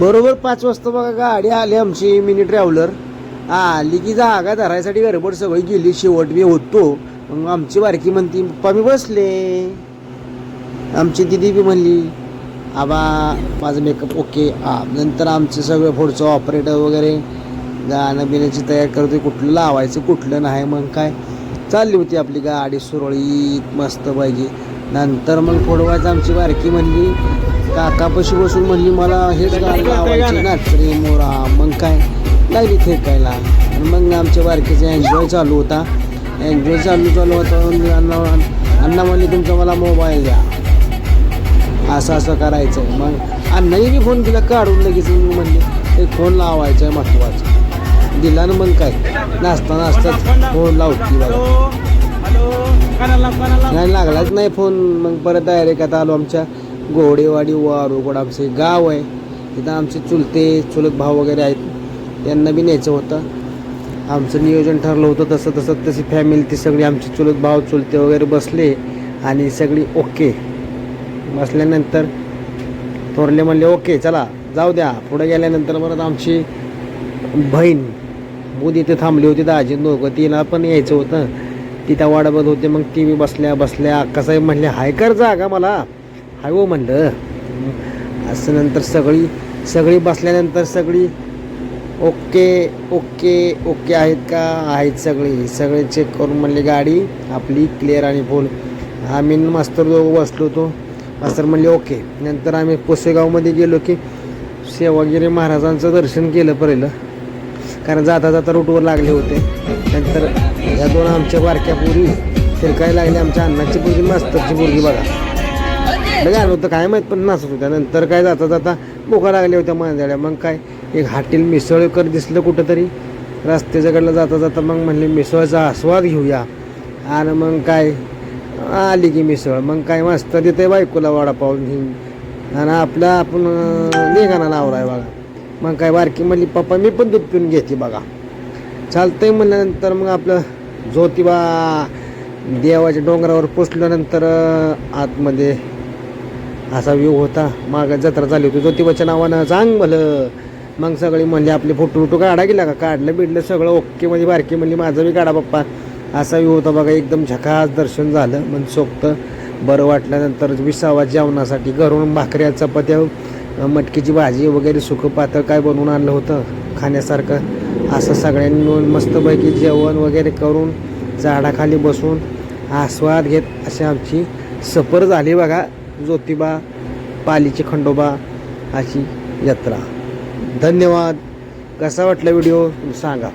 बरोबर पाच वाजता बघा गाडी आली आमची मिनी ट्रॅव्हलर आली की जागा धरायसाठी गडबड सगळी गेली शेवट मी होतो. मग आमची बारकी म्हणती पप्पा मी बसले. आमची दिदी बी म्हणली आबा माझं मेकअप ओके हा नंतर आमचं सगळं पुढचं ऑपरेटर वगैरे गाणं बिण्याची तयार करतो कुठलं लावायचं कुठलं नाही मग काय. चालली होती आपली गाडी सुरळीत मस्त पाहिजे नंतर मग थोडं आमची बारकी म्हणली काकापाशी बसून म्हणली मला हेच गाणं लावायचे मोरा मग काय? लागली फेकायला आणि मग आमच्या बारकीचा एन्जॉय चालू होता. एन्जॉय चालू चालू होता. अण्णा अण्णा म्हणले तुमचा मला मोबाईल द्या. असं असं करायचं आहे मग अण्णाने बी फोन दिला काढून लगेच मी म्हणले एक फोन लावायचा आहे महत्त्वाचं दिला ना मग काय? नाचता नाचताच फोन लावती बघा नाही लागलाच नाही फोन मग परत डायरेक्ट आता आलो आमच्या घोडेवाडी वारुगड आमचे गाव आहे. तिथं आमचे चुलते चुलत भाव वगैरे आहेत. त्यांना बी न्यायचं होतं. आमचं नियोजन ठरलं होतं तसं तसं तशी फॅमिली ती सगळी आमचे चुलत भाव चुलते वगैरे बसले आणि सगळी ओके. बसल्यानंतर थोरले म्हणले ओके चला जाऊ द्या. पुढे गेल्यानंतर परत आमची बहीण बुध इथे थांबली होती दाजी दोघं तिला पण यायचं होतं. ती त्या वाडबत होते मग ती बी बसल्या बसल्या साहेब म्हणले हाय कर जागा मला. हाय हो ओ म्हणलं असं नंतर सगळी सगळी बसल्यानंतर सगळी ओके ओके ओके आहेत का? आहेत सगळी. सगळे चेक करून म्हणले गाडी आपली क्लिअर आणि फुल आम्ही मास्तर दोघं बसलो होतो. मास्तर म्हणले ओके. नंतर आम्ही पोसेगावमध्ये गेलो की सेवागिरी महाराजांचं दर्शन केलं पहिलं. कारण जाता जाता रूटवर लागले होते. नंतर या दोन आमच्या बारक्या पोरी फिरकायला लागले आमच्या अण्णाची पोरगी मास्तरची पोरगी बघा. लगे आलं होतं काय माहीत पण नाचत होत्या. नंतर काय जाता जाता भुका लागल्या होत्या मांजाड्या मग काय? एक हाटील मिसळकर दिसलं कुठंतरी. रस्त्याच्याकडलं जाता जाता मग म्हणले मिसळचा आस्वाद घेऊया. आणि मग काय? आली की मिसळ. मग काय मस्त देते बायकोला वडापाव घेऊन. आणि आपला आपण निघाना निघाना आहे बघा. मग काय बारकी म्हणली पप्पा मी पण दूध पिऊन घेते बघा. चालतंय म्हणल्यानंतर मग आपलं ज्योतिबा देवाच्या डोंगरावर पोचल्यानंतर आतमध्ये असा व्यू होता. माग जत्रा झाली होती. ज्योतिबाच्या नावानं चांग भलं. मग सगळी म्हणले आपले फोटो फोटो काढा गेला का? काढलं बिडलं सगळं ओके म्हणजे बारकी म्हणली माझं बी काढा पप्पा. असा व्यू होता बघा एकदम झकास दर्शन झालं. मनसोक्त बरं वाटल्यानंतर विसावा जेवणासाठी घरून भाकऱ्या चपात्या मटकीची भाजी वगैरे सुकं पातळ काय बनवून आणलं होतं खाण्यासारखं. असं सगळ्यांनी मिळून मस्तपैकी जेवण वगैरे करून झाडाखाली बसून आस्वाद घेत अशी आमची सफर झाली बघा. ज्योतिबा पालीची खंडोबा अशी यात्रा. धन्यवाद. कसा वाटला व्हिडिओ? सांगा.